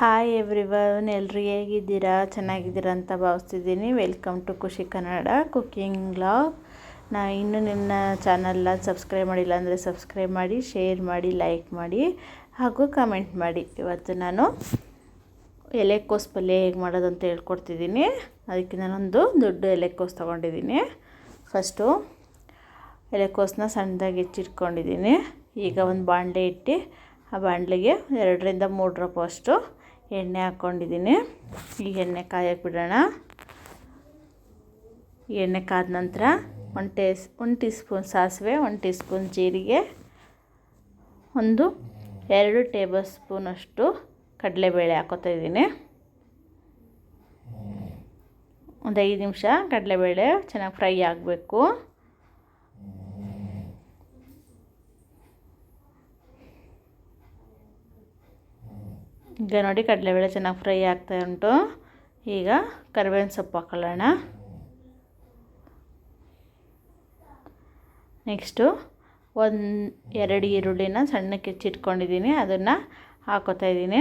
Hi everyone ಎಲ್ಲರೂ ಹೇಗಿದ್ದೀರಾ? ಚೆನ್ನಾಗಿದ್ದೀರಾ ಅಂತ ಭಾವಿಸ್ತಿದ್ದೀನಿ. ವೆಲ್ಕಮ್ ಟು ಖುಷಿ ಕನ್ನಡ ಕುಕ್ಕಿಂಗ್ ಬ್ಲಾಗ್ ನಾ ಇನ್ನೂ ನಿನ್ನ ಚಾನಲ್ನ ಸಬ್ಸ್ಕ್ರೈಬ್ ಮಾಡಿಲ್ಲ ಅಂದರೆ ಸಬ್ಸ್ಕ್ರೈಬ್ ಮಾಡಿ ಶೇರ್ ಮಾಡಿ ಲೈಕ್ ಮಾಡಿ, ಹಾಗೂ ಕಮೆಂಟ್ ಮಾಡಿ. ಇವತ್ತು ನಾನು ಎಲೆಕೋಸ್ ಪಲ್ಯ ಹೇಗೆ ಮಾಡೋದು ಅಂತ ಹೇಳ್ಕೊಡ್ತಿದ್ದೀನಿ. ಅದಕ್ಕೆ ನಾನೊಂದು ದೊಡ್ಡ ಎಲೆಕೋಸ್ ತೊಗೊಂಡಿದ್ದೀನಿ. ಫಸ್ಟು ಎಲೆಕೋಸನ್ನ ಸಣ್ಣದಾಗಿ ಹೆಚ್ಚಿಟ್ಕೊಂಡಿದ್ದೀನಿ. ಈಗ ಒಂದು ಬಾಣಲೆ ಇಟ್ಟು ಆ ಬಾಣಲೆಗೆ ಎರಡರಿಂದ ಮೂರು ಡ್ರಾಪ್ ಅಷ್ಟು ಎಣ್ಣೆ ಹಾಕ್ಕೊಂಡಿದ್ದೀನಿ. ಈಗ ಎಣ್ಣೆ ಕಾಯಕ್ಕೆ ಬಿಡೋಣ. ಎಣ್ಣೆ ಕಾದ ನಂತರ ಒಂದು ಟೇಸ್, ಒಂದು ಟೀ ಸ್ಪೂನ್ ಸಾಸಿವೆ, ಒಂದು ಟೀ ಸ್ಪೂನ್ ಜೀರಿಗೆ, ಒಂದು ಎರಡು ಟೇಬಲ್ ಸ್ಪೂನಷ್ಟು ಕಡಲೆಬೇಳೆ ಹಾಕೋತಾ ಇದ್ದೀನಿ. ಒಂದು ಐದು ನಿಮಿಷ ಕಡಲೆಬೇಳೆ ಚೆನ್ನಾಗಿ ಫ್ರೈ ಆಗಬೇಕು. ಈಗ ನೋಡಿ ಕಡಲೆಬೇಳೆ ಚೆನ್ನಾಗಿ ಫ್ರೈ ಆಗ್ತಾ ಉಂಟು. ಈಗ ಕರಿಬೇವಿನ ಸೊಪ್ಪು ಹಾಕೊಳ್ಳೋಣ. ನೆಕ್ಸ್ಟು ಒಂದು ಎರಡು ಈರುಳ್ಳಿನ ಸಣ್ಣಕ್ಕೆ ಹೆಚ್ಚಿಟ್ಕೊಂಡಿದ್ದೀನಿ, ಅದನ್ನು ಹಾಕೋತಾ ಇದ್ದೀನಿ.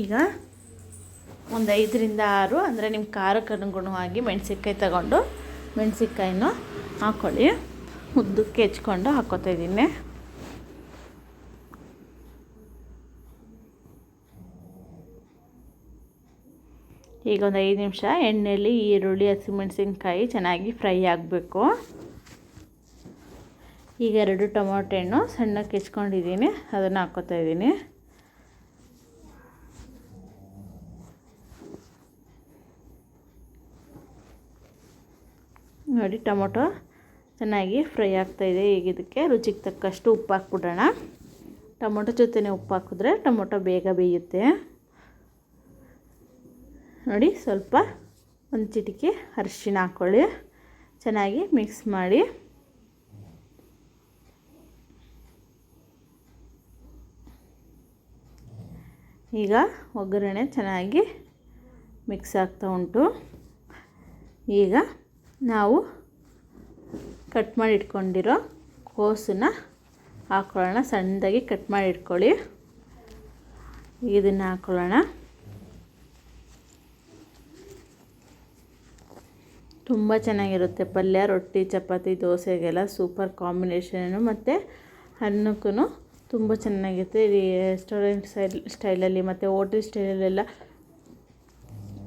ಈಗ ಒಂದು ಐದರಿಂದ ಆರು, ಅಂದರೆ ನಿಮ್ಮ ಖಾರಕ್ಕೆ ಅನುಗುಣವಾಗಿ ಮೆಣಸಿನ್ಕಾಯಿ ತಗೊಂಡು ಮೆಣಸಿನ್ಕಾಯಿನೂ ಹಾಕ್ಕೊಳ್ಳಿ ಉದ್ದಕ್ಕೆ ಹೆಚ್ಕೊಂಡು ಹಾಕ್ಕೋತಾ ಇದ್ದೀನಿ. ಈಗ ಒಂದು ಐದು ನಿಮಿಷ ಎಣ್ಣೆಯಲ್ಲಿ ಈರುಳ್ಳಿ, ಹಸಿಮೆಣಸಿನ್ಕಾಯಿ ಚೆನ್ನಾಗಿ ಫ್ರೈ ಆಗಬೇಕು. ಈಗ ಎರಡು ಟೊಮೊಟೊ ಹಣ್ಣು ಸಣ್ಣಕ್ಕೆ ಹೆಚ್ಕೊಂಡಿದ್ದೀನಿ, ಅದನ್ನು ಹಾಕ್ಕೋತಾ ಇದ್ದೀನಿ. ನೋಡಿ ಟೊಮೊಟೊ ಚೆನ್ನಾಗಿ ಫ್ರೈ ಆಗ್ತಾಯಿದೆ ಈಗ ಇದಕ್ಕೆ ರುಚಿಗೆ ತಕ್ಕಷ್ಟು ಉಪ್ಪು ಹಾಕ್ಬಿಡೋಣ. ಟೊಮೊಟೊ ಜೊತೆನೇ ಉಪ್ಪು ಹಾಕಿದ್ರೆ ಟೊಮೊಟೊ ಬೇಗ ಬೇಯುತ್ತೆ. ನೋಡಿ, ಸ್ವಲ್ಪ ಒಂದು ಚಿಟಿಕೆ ಅರಿಶಿನ ಹಾಕ್ಕೊಳ್ಳಿ ಚೆನ್ನಾಗಿ ಮಿಕ್ಸ್ ಮಾಡಿ. ಈಗ ಒಗ್ಗರಣೆ ಚೆನ್ನಾಗಿ ಮಿಕ್ಸ್ ಆಗ್ತಾ ಉಂಟು. ಈಗ ನಾವು ಕಟ್ ಮಾಡಿ ಇಟ್ಕೊಂಡಿರೋ ಕೋಸನ್ನ ಹಾಕ್ಕೊಳ್ಳೋಣ ಸಣ್ಣದಾಗಿ ಕಟ್ ಮಾಡಿ ಇಟ್ಕೊಳ್ಳಿ. ಇದನ್ನು ಹಾಕ್ಕೊಳ್ಳೋಣ ತುಂಬ ಚೆನ್ನಾಗಿರುತ್ತೆ ಪಲ್ಯ, ರೊಟ್ಟಿ, ಚಪಾತಿ, ದೋಸೆಗೆಲ್ಲ ಸೂಪರ್ ಕಾಂಬಿನೇಷನು ಮತ್ತು ಅನ್ನಕ್ಕೂ ತುಂಬ ಚೆನ್ನಾಗಿರುತ್ತೆ. ರೆಸ್ಟೋರೆಂಟ್ ಸ್ಟೈಲ್ ಸ್ಟೈಲಲ್ಲಿ ಮತ್ತು ಹೋಟೆಲ್ ಸ್ಟೈಲಲ್ಲೆಲ್ಲ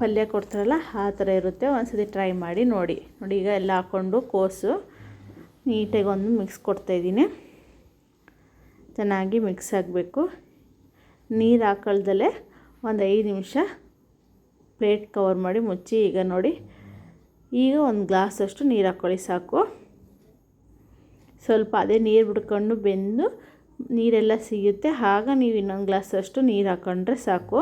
ಪಲ್ಯ ಕೊಡ್ತಾರಲ್ಲ, ಆ ಥರ ಇರುತ್ತೆ. ಒಂದ್ಸತಿ ಟ್ರೈ ಮಾಡಿ ನೋಡಿ. ನೋಡಿ, ಈಗ ಎಲ್ಲ ಹಾಕ್ಕೊಂಡು ಕೋಸು ನೀಟಾಗಿ ಒಂದು ಮಿಕ್ಸ್ ಕೊಡ್ತಾಯಿದ್ದೀನಿ ಚೆನ್ನಾಗಿ ಮಿಕ್ಸ್ ಆಗಬೇಕು. ನೀರು ಹಾಕಲ್ದಲ್ಲೇ ಒಂದು ಐದು ನಿಮಿಷ ಪ್ಲೇಟ್ ಕವರ್ ಮಾಡಿ ಮುಚ್ಚಿ ಈಗ ನೋಡಿ. ಈಗ ಒಂದು ಗ್ಲಾಸಷ್ಟು ನೀರು ಹಾಕ್ಕೊಳ್ಳಿ ಸಾಕು. ಸ್ವಲ್ಪ ಅದೇ ನೀರು ಬಿಡ್ಕೊಂಡು ಬೆಂದು ನೀರೆಲ್ಲ ಸಿಗುತ್ತೆ. ಆಗ ನೀವು ಇನ್ನೊಂದು ಗ್ಲಾಸಷ್ಟು ನೀರು ಹಾಕ್ಕೊಂಡ್ರೆ ಸಾಕು.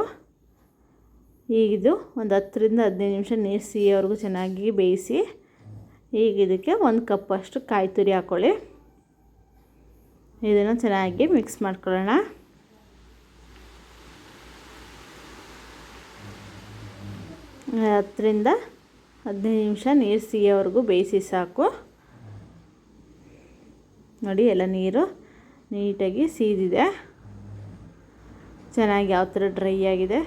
ಈಗಿದು ಒಂದು ಹತ್ತರಿಂದ ಹದಿನೈದು ನಿಮಿಷ ನೀರು ಸಿಹಿಯವರೆಗೂ ಚೆನ್ನಾಗಿ ಬೇಯಿಸಿ ಈಗ ಇದಕ್ಕೆ ಒಂದು ಕಪ್ಪಷ್ಟು ಕಾಯಿ ತುರಿ ಹಾಕ್ಕೊಳ್ಳಿ ಇದನ್ನು ಚೆನ್ನಾಗಿ ಮಿಕ್ಸ್ ಮಾಡ್ಕೊಳ್ಳೋಣ. ಹತ್ತರಿಂದ ಹದಿನೈದು ನಿಮಿಷ ನೀರು ಸಿಹಿಯವರೆಗೂ ಬೇಯಿಸಿ ಸಾಕು. ನೋಡಿ ಎಲ್ಲ ನೀರು ನೀಟಾಗಿ ಸೀದಿದೆ ಚೆನ್ನಾಗಿ ಯಾವ ಥರ ಡ್ರೈ ಆಗಿದೆ.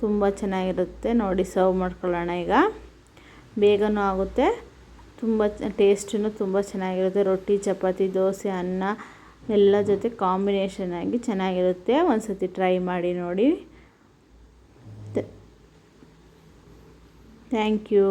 ತುಂಬ ಚೆನ್ನಾಗಿರುತ್ತೆ. ನೋಡಿ ಸರ್ವ್ ಮಾಡ್ಕೊಳ್ಳೋಣ ಈಗ. ಬೇಗನೂ ಆಗುತ್ತೆ. ತುಂಬ ಟೇಸ್ಟೂ ತುಂಬ ಚೆನ್ನಾಗಿರುತ್ತೆ. ರೊಟ್ಟಿ, ಚಪಾತಿ, ದೋಸೆ, ಅನ್ನ ಎಲ್ಲ ಜೊತೆ ಕಾಂಬಿನೇಷನ್ ಆಗಿ ಚೆನ್ನಾಗಿರುತ್ತೆ. ಒಂದು ಸತಿ ಟ್ರೈ ಮಾಡಿ ನೋಡಿ. Thank you